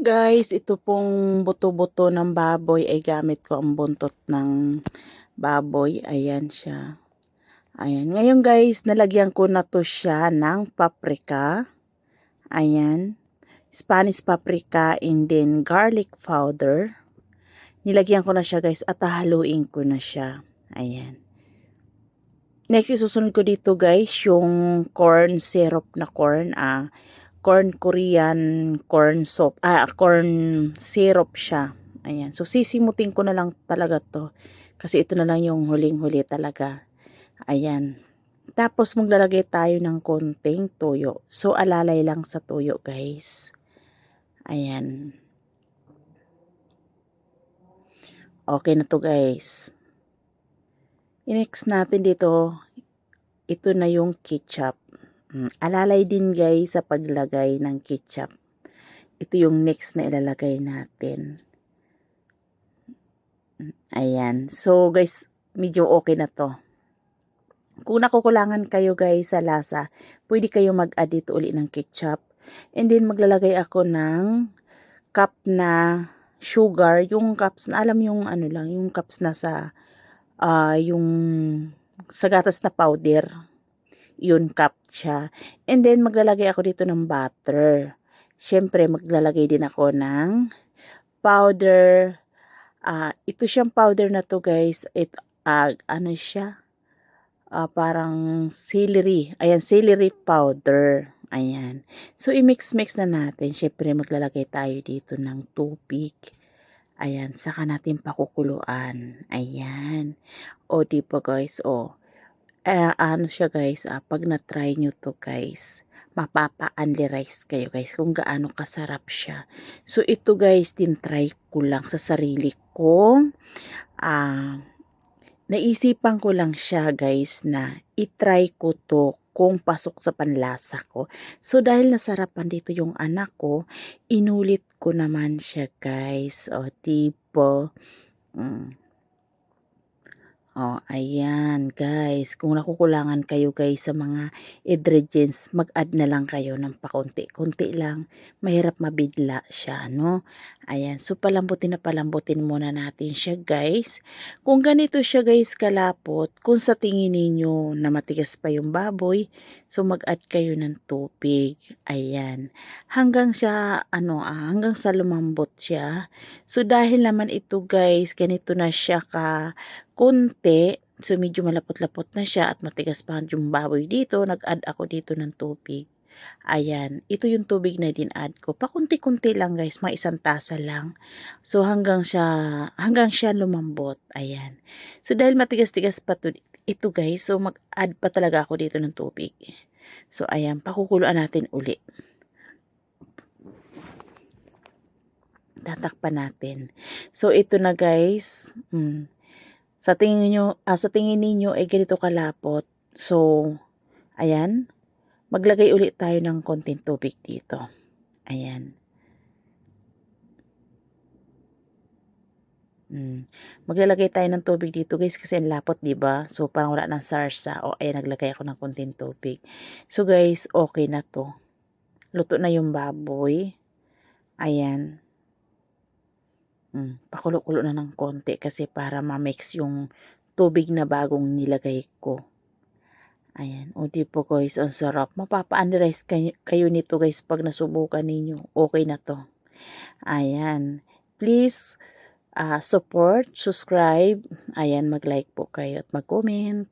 Guys, ito pong buto-buto ng baboy ay gamit ko ang buntot ng baboy. Ayan siya. Ayan. Ngayon guys, nalagyan ko na to siya ng paprika. Ayan. Spanish paprika and then garlic powder. Nilagyan ko na siya guys at haluin ko na siya. Ayan. Next, isusunod ko dito guys yung corn syrup na corn. Ah, corn Korean corn soup. Ah, corn syrup siya. Ayan. So, sisimutin ko na lang talaga to. Kasi ito na lang yung huling-huli talaga. Ayan. Tapos, maglalagay tayo ng konting tuyo. So, alalay lang sa tuyo, guys. Ayan. Okay na to, guys. I-next natin dito, ito na yung ketchup. Mm, Alalay din guys sa paglagay ng ketchup. Ito yung next na ilalagay natin. Ayan. So guys, medyo okay na to. Kung nakukulangan kayo guys sa lasa, pwede kayo mag-add dito uli ng ketchup. And then maglalagay ako ng cup na sugar. Yung cups na, alam yung ano lang, yung cups na sa, ah yung sa gatas na powder yun siya. And then maglalagay ako dito ng butter. Siyempre maglalagay din ako ng powder. Ah, ito siyang powder na to guys. It ah, ano siya? Ah, parang celery. Ayan, celery powder. Ayan. So i-mix-mix na natin. Siyempre maglalagay tayo dito ng tubig. Ayan, saka natin pakukuluan. Ayan. O, di ba guys? O, eh, ano siya guys, ah, pag na-try nyo to guys, mapapa-unli-rice kayo guys kung gaano kasarap siya. So ito guys, din-try ko lang sa sarili ko. Ah, naisipan ko lang siya guys na itry ko to kung pasok sa panlasa ko. So dahil nasarapan dito yung anak ko, inulit ko naman siya guys. O, tipo. Mm. Oh, ayan guys. Kung nakukulangan kayo guys sa mga ingredients, mag-add na lang kayo ng pakunti-kunti lang. Mahirap mabigla siya, no? Ayan. So, palambutin na palambutin muna natin siya guys. Kung ganito siya guys kalapot, kung sa tingin ninyo na matigas pa yung baboy, so mag-add kayo ng tubig. Ayan. Hanggang siya, ano, ah, hanggang sa lumambot siya. So, dahil naman ito guys, ganito na siya ka konti. So, medyo malapot-lapot na siya at matigas pa yung baboy dito. Nag-add ako dito ng tubig. Ayan. Ito yung tubig na din-add ko. Pakunti-kunti lang guys. Mga isang tasa lang. So, hanggang siya, hanggang siya lumambot. Ayan. So, dahil matigas-tigas pa to, ito guys. So, mag-add pa talaga ako dito ng tubig. So, ayan. Pakukuluan natin uli. Tatakpan natin. So, ito na guys. Hmm sa tingin niyo, ah, sa tingin ninyo ay ganito kalapot. So, ayan. Maglagay ulit tayo ng konting tubig dito. Ayan. Mm. Maglalagay tayo ng tubig dito guys kasi ang lapot, 'di ba? So parang wala nang sarsa. O ayan naglagay ako ng konting tubig. So guys, okay na 'to. Luto na yung baboy. Ayan. Mm, pakulo-kulo na ng konti kasi para ma-mix yung tubig na bagong nilagay ko. Ayan. O di po guys, ang sarap. Mapapa-analyze kayo, kayo nito guys pag nasubukan ninyo. Okay na to. Ayan. Please uh, support, subscribe. Ayan, mag-like po kayo at mag-comment.